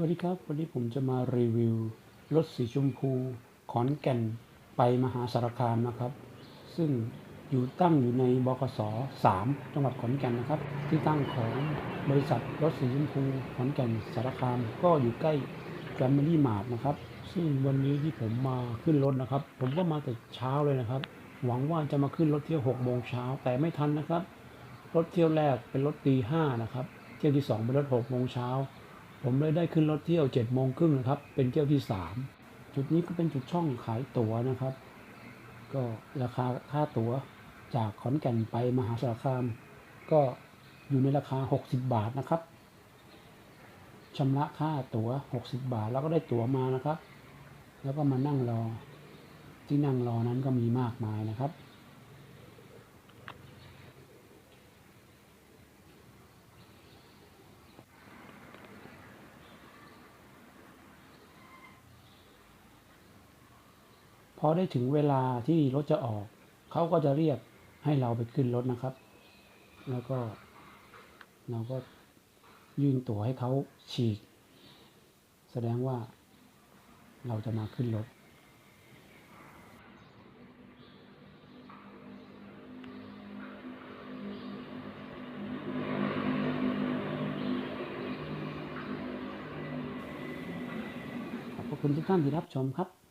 วัสดีครับ วันนี้ผมจะมารีวิวรถสีชมพูขอนแก่นไปมหาสารคามนะครับ ซึ่งอยู่ตั้งอยู่ในบกส3จังหวัดขอนแก่นนะครับ ที่ตั้งของบริษัทรถสีชมพูขอนแก่นสารคาม ก็อยู่ใกล้แกรม m รี่มาร์ทนะครับ ซึ่งวันนี้ที่ผมมาขึ้นรถนะครับ ผมก็มาแต่เช้าเลยนะครับ หวังว่าจะมาขึ้นรถเที่ยว6โมงเช้าแต่ไม่ทันนะครับ รถเที่ยวแรกเป็นรถตีห้านะครับ เที่ยวที่สองเป็นรถ6โมงเช้า ผมเลยได้ขึ้นรถเที่ยว7โมงครึ่งนะครับ เป็นเที่ยวที่ 3 จุดนี้ก็เป็นจุดช่องขายตั๋วนะครับ ก็ราคาค่าตั๋วจากขอนแก่นไปมหาสารคาม ก็อยู่ในราคา 60 บาทนะครับชำระค่าตั๋ว 60 บาท แล้วก็ได้ตั๋วมานะครับ แล้วก็มานั่งรอ ที่นั่งรอนั้นก็มีมากมายนะครับ พอได้ถึงเวลาที่รถจะออก เขาก็จะเรียกให้เราไปขึ้นรถนะครับ แล้วก็ เราก็ยื่นตั๋วให้เขาฉีก แสดงว่าเราจะมาขึ้นรถขอบคุณทุกท่านที่รับชมครับ